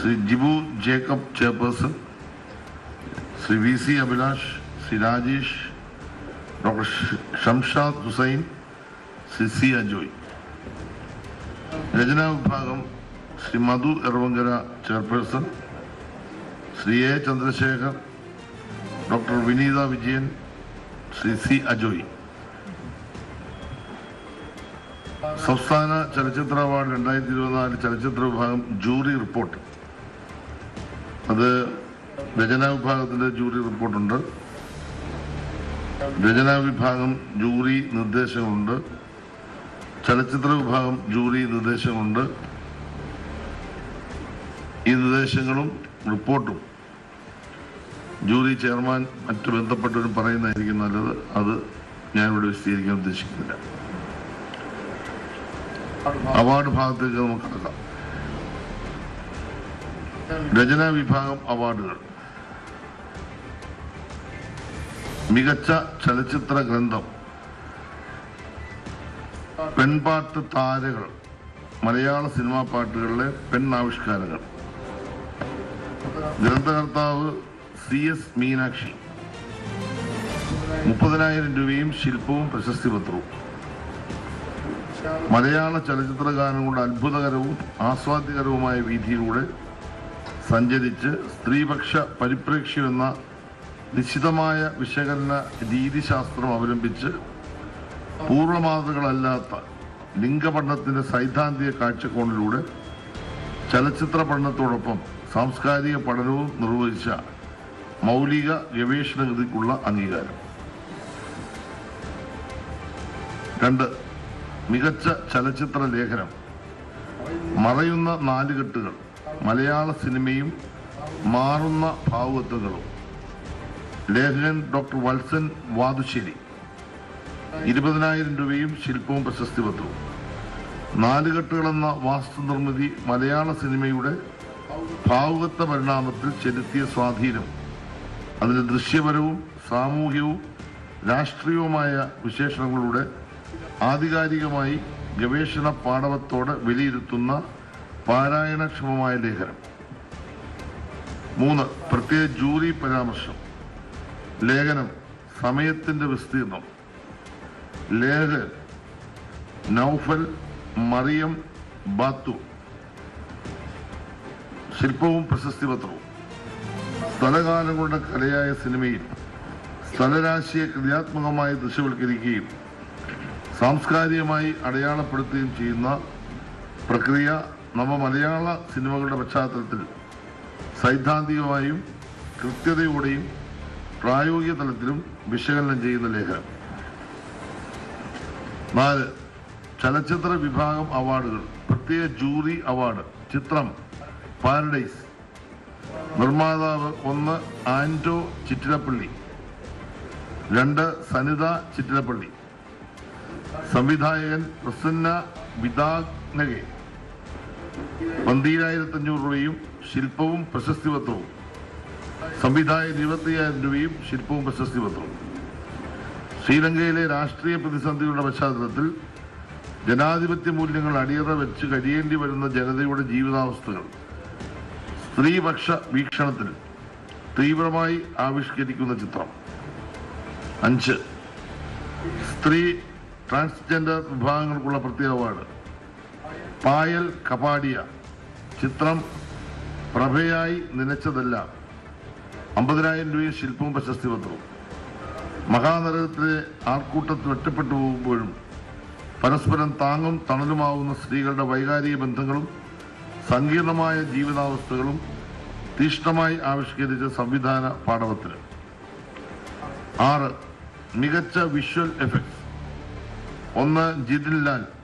Shri Jibu Jacob chairperson Shri V C Abhilash Shri Rajesh doctor Shamshad Hussain Shri C Ajoy രചനാ വിഭാഗം Shri Madhu Eravankara chairperson Shri A Chandrasekhar doctor Vineetha Vijayan Shri C Ajoy സംസ്ഥാന ചലച്ചിത്ര award രണ്ടായിരത്തി ഇരുപത്തിനാല് ചലച്ചിത്ര വിഭാഗം jury report അത് രചനാ വിഭാഗത്തിന്റെ ജൂറി റിപ്പോർട്ടുണ്ട്. രചനാ വിഭാഗം ജൂറി നിർദ്ദേശങ്ങളുണ്ട്. ചലച്ചിത്ര വിഭാഗം ജൂറി നിർദ്ദേശങ്ങളുണ്ട്. ഈ നിർദ്ദേശങ്ങളും റിപ്പോർട്ടും. ജൂറി ചെയർമാൻ മറ്റു ബന്ധപ്പെട്ടവരും പറയുന്നതായിരിക്കും നല്ലത്. അത് ഞാനിവിടെ വിശദീകരിക്കാൻ ഉദ്ദേശിക്കുന്നില്ല. അവാർഡ് ഭാഗത്തേക്ക് നമുക്ക് കടക്കാം. രചനാ വിഭാഗം അവാർഡുകൾ. മികച്ച ചലച്ചിത്ര ഗ്രന്ഥം. പെൺപാട്ട് താരകൾ. മലയാള സിനിമാ പാട്ടുകളിലെ പെണ്ണാവിഷ്കാരങ്ങൾ. ഗ്രന്ഥകർത്താവ് സി എസ് മീനാക്ഷി. മുപ്പതിനായിരം രൂപയും ശില്പവും പ്രശസ്തി പത്രവും മലയാള ചലച്ചിത്ര ഗാനങ്ങളുടെ അത്ഭുതകരവും ആസ്വാദ്യകരവുമായ വീതിയിലൂടെ സഞ്ചരിച്ച് സ്ത്രീപക്ഷ പരിപ്രേക്ഷ്യം എന്ന നിശ്ചിതമായ വിശകലന രീതിശാസ്ത്രം അവലംബിച്ച് പൂർവമാതൃകളല്ലാത്ത ലിംഗപഠനത്തിന്റെ സൈദ്ധാന്തിക കാഴ്ചക്കോണിലൂടെ ചലച്ചിത്ര പഠനത്തോടൊപ്പം സാംസ്കാരിക പഠനവും നിർവഹിച്ച മൗലിക ഗവേഷണഗതിക്കുള്ള അംഗീകാരം. രണ്ട് മികച്ച ചലച്ചിത്ര ലേഖനം. മറയുന്ന നാലുകെട്ടുകൾ മലയാള സിനിമയും മാറുന്ന ഭാവുകത്വങ്ങളും ലേഖകൻ ഡോക്ടർ വത്സൻ വാതുശ്ശേരി. ഇരുപതിനായിരം രൂപയും ശില്പവും പ്രശസ്തി പത്രവും നാലുകെട്ടുകളെന്ന വാസ്തുനിർമ്മിതി മലയാള സിനിമയുടെ ഭാവുകത്വ പരിണാമത്തിൽ ചെലുത്തിയ സ്വാധീനം. അതിന്റെ ദൃശ്യപരവും സാമൂഹികവും രാഷ്ട്രീയവുമായ വിശേഷണങ്ങളുടെ ആധികാരികമായി ഗവേഷണ പാടവത്തോടെ വിലയിരുത്തുന്ന പാരായണക്ഷമമായ ലേഖനം. മൂന്ന് പ്രത്യേക ജൂറി പരാമർശം. ലേഖനം സമയത്തിന്റെ വിസ്തീർണം ലേഖകൻ നൗഫൽ മറിയം ബാത്തു. ശില്പവും പ്രശസ്തി പത്രവും സ്ഥലകാലങ്ങളുടെ കലയായ സിനിമയിൽ സ്ഥലരാശിയെ ക്രിയാത്മകമായി ദൃശ്യവൽക്കരിക്കുകയും സാംസ്കാരികമായി അടയാളപ്പെടുത്തുകയും ചെയ്യുന്ന പ്രക്രിയ നവ മലയാള സിനിമകളുടെ പശ്ചാത്തലത്തിൽ സൈദ്ധാന്തികമായും കൃത്യതയോടെയും പ്രായോഗിക തലത്തിലും വിശകലനം ചെയ്യുന്ന ലേഖനം. നാല് ചലച്ചിത്ര വിഭാഗം അവാർഡുകൾ പ്രത്യേക ജൂറി അവാർഡ് ചിത്രം പാരഡൈസ്. നിർമ്മാതാവ് ഒന്ന് ആന്റോ ചിറ്റിലപ്പള്ളി. രണ്ട് സനിത ചിറ്റിലപ്പള്ളി. സംവിധായകൻ പ്രസന്ന വിദാഗ്നകെ പന്തീരായിരത്തി അഞ്ഞൂറ് രൂപയും ശില്പവും പ്രശസ്തി പത്രവും സംവിധായകൻ ഇരുപത്തിയ്യായിരം രൂപയും ശില്പവും പ്രശസ്തി പത്രവും ശ്രീലങ്കയിലെ രാഷ്ട്രീയ പ്രതിസന്ധികളുടെ പശ്ചാത്തലത്തിൽ ജനാധിപത്യ മൂല്യങ്ങൾ അടിയറ വെച്ച് കഴിയേണ്ടി വരുന്ന ജനതയുടെ ജീവിതാവസ്ഥകൾ സ്ത്രീപക്ഷ വീക്ഷണത്തിൽ തീവ്രമായി ആവിഷ്കരിക്കുന്ന ചിത്രം. അഞ്ച്. സ്ത്രീ ട്രാൻസ്ജെൻഡർ വിഭാഗങ്ങൾക്കുള്ള പ്രത്യേക അവാർഡ്. പായൽ കപാടിയ ചിത്രം പ്രഭയായി നനച്ചതല്ല. അമ്പതിനായിരം രൂപയും ശില്പവും പ്രശസ്തി പത്രവും മഹാനഗരത്തിലെ ആൾക്കൂട്ടത്തിൽ ഒറ്റപ്പെട്ടു പോകുമ്പോഴും പരസ്പരം താങ്ങും തണലുമാവുന്ന സ്ത്രീകളുടെ വൈകാരിക ബന്ധങ്ങളും സങ്കീർണമായ ജീവിതാവസ്ഥകളും തീഷ്ണമായി ആവിഷ്കരിച്ച സംവിധാന പാഠവത്തിന്. ആറ് മികച്ച വിഷ്വൽ എഫക്ട്സ്. ഒന്ന് ജിതിൻ ലാൽ.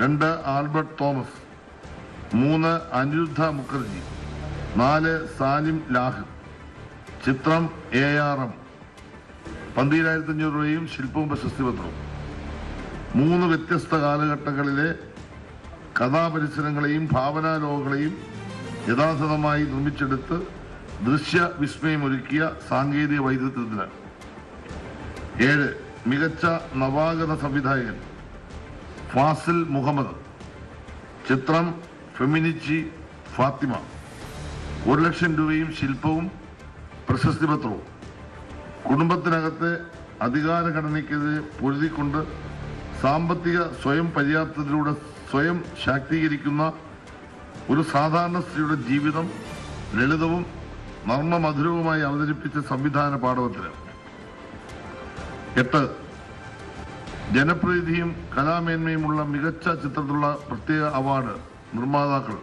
രണ്ട് ആൽബർട്ട് തോമസ് മൂന്ന് അനിരുദ്ധ മുഖർജി നാല് സാലിം ലാഹ് ചിത്രം എ ആർ എം. പന്തിരായിരത്തി അഞ്ഞൂറ് രൂപയും ശില്പവും പ്രശസ്തി പത്രവും. മൂന്ന് വ്യത്യസ്ത കാലഘട്ടങ്ങളിലെ കഥാപരിസരങ്ങളെയും ഭാവനാലോകങ്ങളെയും യഥാർത്ഥമായി നിർമ്മിച്ചെടുത്ത് ദൃശ്യ വിസ്മയമൊരുക്കിയ സാങ്കേതിക വൈദഗ്ധ്യത്തിന്. ഏഴ് മികച്ച നവാഗത സംവിധായകൻ. ഫാസിൽ മുഹമ്മദ്. ചിത്രം ഫെമിനിച്ചി ഫാത്തിമ. ഒരു ലക്ഷം രൂപയും ശില്പവും പ്രശസ്തി പത്രവും. കുടുംബത്തിനകത്തെ അധികാരഘടനയ്ക്കെതിരെ പൊരുതിക്കൊണ്ട് സാമ്പത്തിക സ്വയം പര്യാപ്തത്തിലൂടെ സ്വയം ശാക്തീകരിക്കുന്ന ഒരു സാധാരണ സ്ത്രീയുടെ ജീവിതം ലളിതവും നർമ്മമധുരവുമായി അവതരിപ്പിച്ച സംവിധാന പാഠവത്തിന്. എട്ട് ജനപ്രീതിയും കലാമേന്മയുമുള്ള മികച്ച ചിത്രത്തിലുള്ള പ്രത്യേക അവാർഡ് നിർമ്മാതാക്കൾ.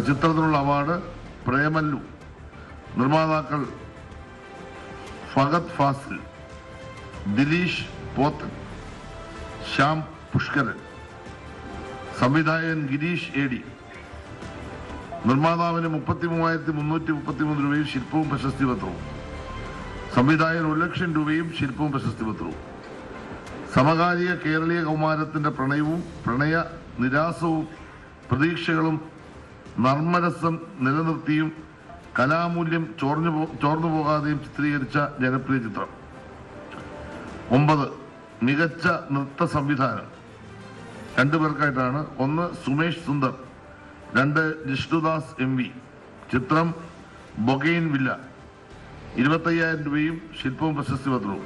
ചിത്രത്തിലുള്ള അവാർഡ് പ്രേമല്ലു. നിർമ്മാതാക്കൾ ഫഗത് ഫാസിൽ ദിലീഷ് പോത്തൻ ശ്യാം പുഷ്കരൻ സംവിധായകൻ ഗിരീഷ് ഏടി. നിർമ്മാതാവിന് മുപ്പത്തി മൂവായിരത്തി മുന്നൂറ്റി മുപ്പത്തി മൂന്ന് രൂപയും ശില്പവും പ്രശസ്തി പത്രവും സംവിധായകൻ ഒരു ലക്ഷം രൂപയും ശില്പവും പ്രശസ്തി പത്രവും. സമകാലിക കേരളീയ കൗമാരത്തിന്റെ പ്രണയവും പ്രണയ നിരാസവും പ്രതീക്ഷകളും നർമ്മരസം നിലനിർത്തിയും കലാമൂല്യം ചോർന്നു ചോർന്നു പോകാതെയും ചിത്രീകരിച്ച ജനപ്രിയ ചിത്രം. ഒമ്പത് മികച്ച നൃത്ത സംവിധാനം. രണ്ടു പേർക്കായിട്ടാണ്. ഒന്ന് സുമേഷ് സുന്ദർ. രണ്ട് ജിഷ്ണുദാസ് എം വി. ചിത്രം ബൊഗെയിൻ വില്ല. ഇരുപത്തയ്യായിരം രൂപയും ശില്പവും പ്രശസ്തി പത്രവും.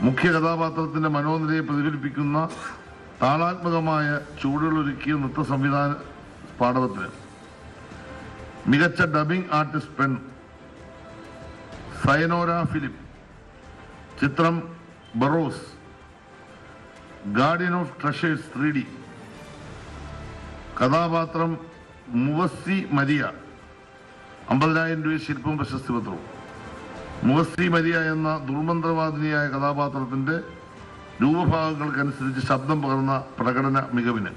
മുഖ്യ കഥാപാത്രത്തിന്റെ മനോനിലയെ പ്രതിഫലിപ്പിക്കുന്ന താളാത്മകമായ ചൂടുകളൊരുക്കിയ നൃത്ത സംവിധാന പാഠവത്തിന്. മികച്ച ഡബിംഗ് ആർട്ടിസ്റ്റ് പെൺ സയനോര ഫിലിപ്പ്. ചിത്രം Barroz. Guardian of treasures three D. കഥാപാത്രം മുവസ്സി മരിയ. അമ്പതിനായിരം രൂപ ശില്പവും പ്രശസ്തി പത്രവും. മുവസ്സി മരിയ എന്ന ദുർമന്ത്രവാദിനിയായ കഥാപാത്രത്തിന്റെ രൂപഭാഗങ്ങൾക്കനുസരിച്ച് ശബ്ദം പകർന്ന പ്രകടന മികവിന്.